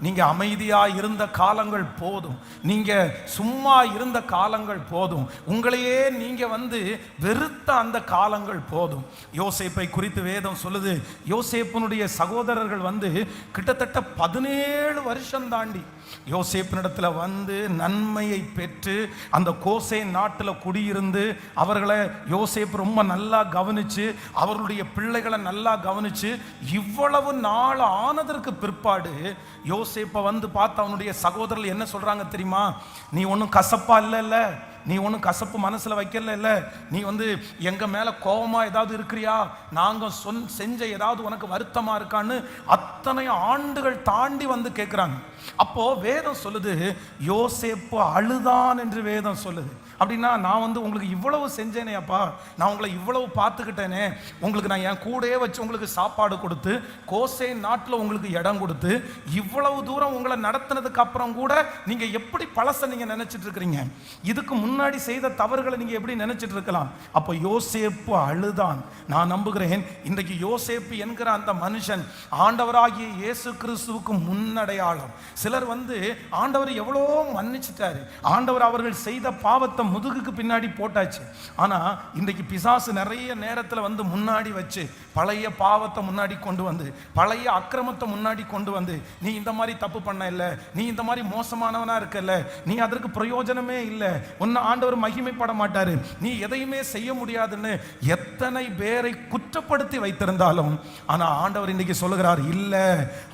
நீங்க அமைதியா இருந்த காலங்கள் போதும். நீங்க சும்மா இருந்த காலங்கள் போதும். உங்களையே நீங்கள் வந்து வெறுத்த அந்த காலங்கள் போதும். யோசேப்பை குறித்து வேதம் சொல்லுது. யோசேப்பனுடைய சகோதரர்கள் வந்து கிட்டத்தட்ட பதினேழு வருஷம் தாண்டி யோசேப்பினிடத்தில் வந்து நன்மையை பெற்று அந்த கோசே நாட்டில் குடியிருந்து அவர்களை யோசேப் ரொம்ப நல்லா கவனிச்சு அவர்களுடைய பிள்ளைகளை நல்லா கவனிச்சு இவ்வளவு நாள் ஆனதற்கு பிற்பாடு யோசேப்பை வந்து பார்த்து அவனுடைய சகோதரர்கள் என்ன சொல்கிறாங்க தெரியுமா? நீ ஒன்றும் கசப்பா இல்லைல்ல. நீ ஒன்றும் கசப்பு மனசில் வைக்கல இல்லை. நீ வந்து எங்கள் மேலே கோபமாக ஏதாவது இருக்கிறியா? நாங்கள் சொன் செஞ்ச ஏதாவது உனக்கு வருத்தமாக இருக்கான்னு அத்தனை ஆண்டுகள் தாண்டி வந்து கேட்குறாங்க அப்போது வேதம் சொல்லுது யோசேப்பு அழுதான் என்று வேதம் சொல்லுது. அப்படின்னா நான் வந்து உங்களுக்கு இவ்வளவு செஞ்சேனே அப்பா. நான் உங்களை இவ்வளவு பார்த்துக்கிட்டேனே. உங்களுக்கு நான் என் கூடயே வச்சு உங்களுக்கு சாப்பாடு கொடுத்து கோசை நாட்டில் உங்களுக்கு இடம் கொடுத்து இவ்வளவு தூரம் உங்களை நடத்தினதுக்கு அப்புறம் கூட நீங்கள் எப்படி பழச நீங்கள் நினச்சிட்டு இருக்கிறீங்க? இதுக்கு முன்னாடி செய்த தவறுகளை நீங்கள் எப்படி நினைச்சிட்டு இருக்கலாம்? அப்போ யோசேப்பு அழுதான். நான் நம்புகிறேன் இன்றைக்கு யோசேப்பு என்கிற அந்த மனுஷன் ஆண்டவராகிய இயேசு கிறிஸ்துவுக்கு முன்னடையாளம். சிலர் வந்து ஆண்டவர் எவ்வளோ மன்னிச்சிட்டாரு. ஆண்டவர் அவர்கள் செய்த பாவத்தை முதுகுக்கு பின்னாடி போட்டாச்சு. ஆனால் இன்றைக்கு பிசாசு நிறைய நேரத்தில் வந்து முன்னாடி வச்சு பழைய பாவத்தை முன்னாடி கொண்டு வந்து பழைய அக்கிரமத்தை முன்னாடி கொண்டு வந்து நீ இந்த மாதிரி தப்பு பண்ண இல்லை. நீ இந்த மாதிரி மோசமானவனாக இருக்கல்ல நீ அதற்கு பிரயோஜனமே இல்லை. உன்னை ஆண்டவர் மகிமைப்பட மாட்டாரு. நீ எதையுமே செய்ய முடியாதுன்னு எத்தனை பேரை குற்றப்படுத்தி வைத்திருந்தாலும் ஆனா ஆண்டவர் இன்னைக்கு சொல்லுகிறார் இல்ல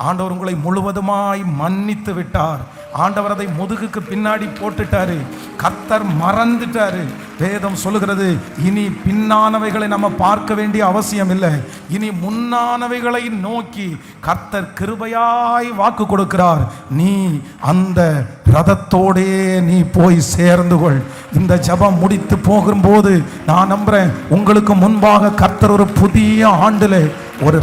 ஆண்டவர் உங்களை முழுவதுமாய் மன்னித்து விட்டார். ஆண்டவர் அதை முதுகுக்கு பின்னாடி போட்டுட்டாரு. கத்தர் மறந்துட்டாரு. வேதம் சொல்லுகிறது இனி பின்னானவைகளை நம்ம பார்க்க வேண்டிய அவசியம் இல்லை இனி முன்னானவைகளை நோக்கி கர்த்தர் கிருபையாய் வாக்கு கொடுக்கிறார். நீ அந்த ரதத்தோடே நீ போய் சேர்ந்து கொள். இந்த ஜெபம் முடித்து போகும்போது நான் நம்புறேன் உங்களுக்கு முன்பாக கர்த்தர் ஒரு புதிய ஆண்டில் ஒரு